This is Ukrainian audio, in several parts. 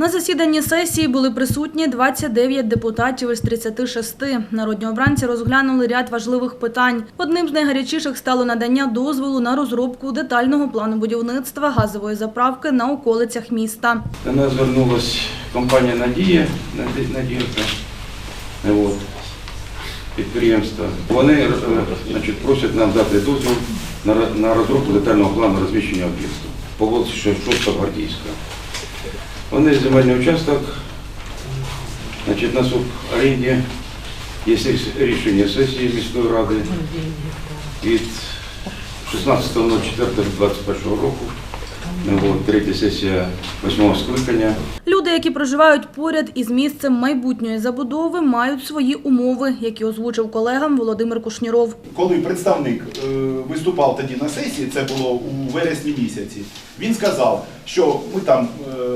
На засіданні сесії були присутні 29 депутатів із 36. Народні обранці розглянули ряд важливих питань. Одним з найгарячіших стало надання дозволу на розробку детального плану будівництва газової заправки на околицях міста. До нас звернулась компанія Надія, Наді- Надірка, от, підприємство. Вони е, значить, просять нам дати дозвіл на розробку детального плану розміщення об'єкту по вулиці Шевчука Гвардійська. Вони земельний участок, значить, на суборенді є рішення сесії міської ради від 16.04.21 року. От, третя сесія восьмого скликання. Люди, які проживають поряд із місцем майбутньої забудови, мають свої умови, які озвучив колегам Володимир Кушніров. коли представник е, виступав тоді на сесії, це було у вересні місяці, він сказав, що ми там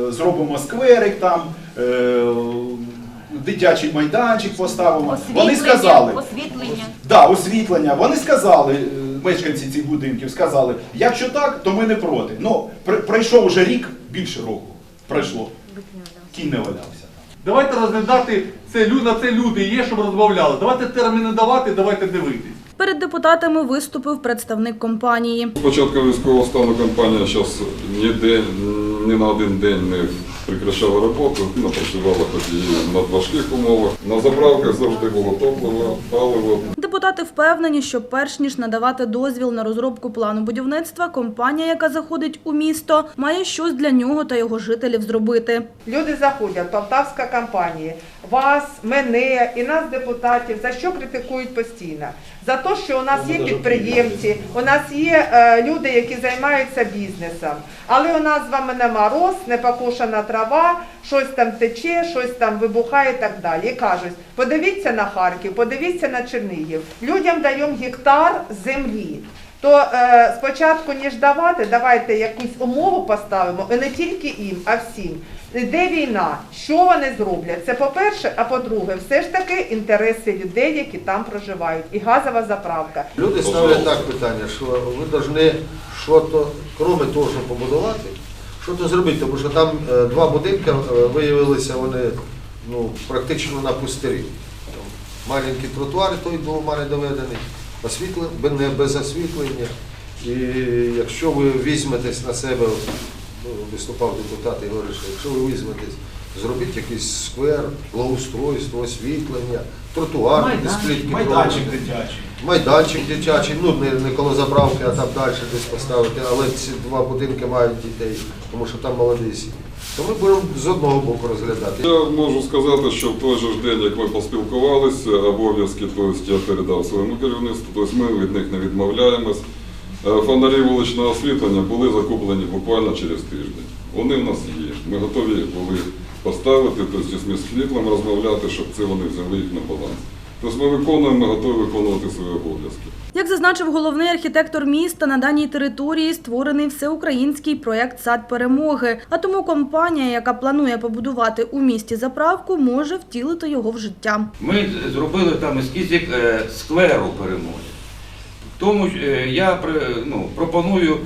е, зробимо скверик, там е, дитячий майданчик поставимо. Вони сказали, освітлення. да, освітлення. Вони сказали, мешканці цих будинків сказали, якщо так, то ми не проти. Ну, пройшов вже рік, більше року пройшло. Кінь не валявся. Давайте розглядати це на це люди є, щоб розмовляли. Давайте терміни давати, давайте дивитись. Перед депутатами виступив представник компанії. Спочатку початку військового стану компанія зараз ні, ні на один день не прекращала роботу, вона працювала хоч і на важких умовах. На заправках завжди було топливо, паливо. Депутати впевнені, що перш ніж надавати дозвіл на розробку плану будівництва, компанія, яка заходить у місто, має щось для нього та його жителів зробити. Люди заходять, полтавська компанія, вас, мене і нас, депутатів, за що критикують постійно? За те, що у нас є підприємці, у нас є е, люди, які займаються бізнесом, але у нас з вами нема роз, не покошена трава, щось там тече, щось там вибухає і так далі. І кажуть, подивіться на Харків, подивіться на Чернігів. Людям даємо гектар землі. То е, спочатку, ніж давати, давайте якусь умову поставимо, і не тільки їм, а всім. Де війна? Що вони зроблять? Це по-перше, а по-друге, все ж таки інтереси людей, які там проживають, і газова заправка. Люди ставлять так питання, що ви повинні щось, крім того, що побудувати, щось зробити, тому що там е, два будинки е, виявилися вони ну, практично на пустирі. Там Маленькі тротуари, той був у мене доведений, освітлення, не без освітлення. І якщо ви візьметесь на себе, ну, виступав депутат і говорить, що якщо ви візьметесь, зробіть якийсь сквер, благоустройство, освітлення, тротуар, плітки. Майданчик дитячий. Майданчик дитячий, ну не, не коло заправки, а там далі десь поставити, але ці два будинки мають дітей, тому що там молоді сім'ї. То ми будемо з одного боку розглядати. Я можу сказати, що в той же ж день, як ми поспілкувалися, обов'язки тобто, я передав своєму керівництву, тобто ми від них не відмовляємось. Е, Фонарі вуличного освітлення були закуплені буквально через тиждень. Вони в нас є. Ми готові були поставити, тобто з міськвітлом розмовляти, щоб це вони взяли їх на баланс. Тобто ми виконуємо, ми готові виконувати свої обов'язки. Як зазначив головний архітектор міста, на даній території створений всеукраїнський проєкт Сад перемоги. А тому компанія, яка планує побудувати у місті заправку, може втілити його в життя. Ми зробили там ескізик е, скверу перемоги. Тому е, я ну, пропоную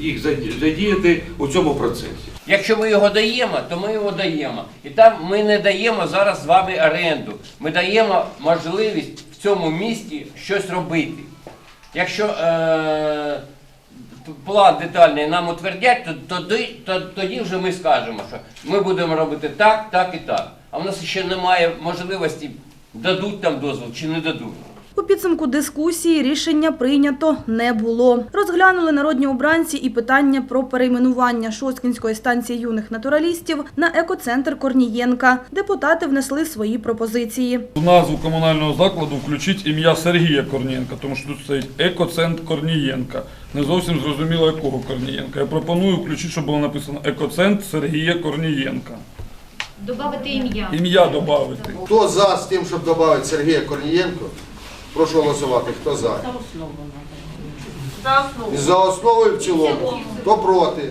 їх задіяти у цьому процесі. Якщо ми його даємо, то ми його даємо. І там ми не даємо зараз з вами оренду. Ми даємо можливість в цьому місті щось робити. Якщо е, план детальний нам утвердять, то тоді, то, тоді вже ми скажемо, що ми будемо робити так, так і так. А в нас ще немає можливості, дадуть там дозвіл чи не дадуть. У підсумку дискусії рішення прийнято не було. Розглянули народні обранці і питання про перейменування Шосткінської станції юних натуралістів на екоцентр Корнієнка. Депутати внесли свої пропозиції. В назву комунального закладу включіть ім'я Сергія Корнієнка, тому що тут стоїть екоцентр Корнієнка. Не зовсім зрозуміло, якого Корнієнка. Я пропоную включити, щоб було написано екоцентр Сергія Корнієнка. Добавити ім'я. Ім'я додати. Хто за з тим, щоб додати Сергія Корнієнко, прошу голосувати. Хто за? І за основу і в цілому. Хто проти?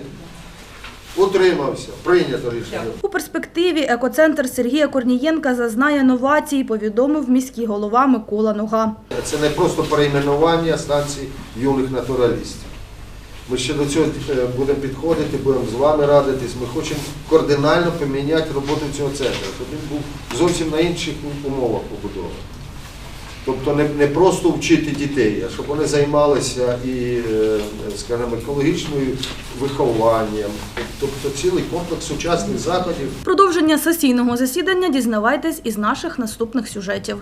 Утримався. Прийнято рішення. У перспективі екоцентр Сергія Корнієнка зазнає новацій, повідомив міський голова Микола Нога. Це не просто перейменування станції юних натуралістів. Ми ще до цього е, будемо підходити, будемо з вами радитись. Ми хочемо кардинально поміняти роботу цього центру, щоб він був зовсім на інших умовах побудований. Тобто не, не просто вчити дітей, а щоб вони займалися і, е, скажімо, екологічною вихованням, тобто цілий комплекс сучасних заходів. Продовження сесійного засідання дізнавайтесь із наших наступних сюжетів.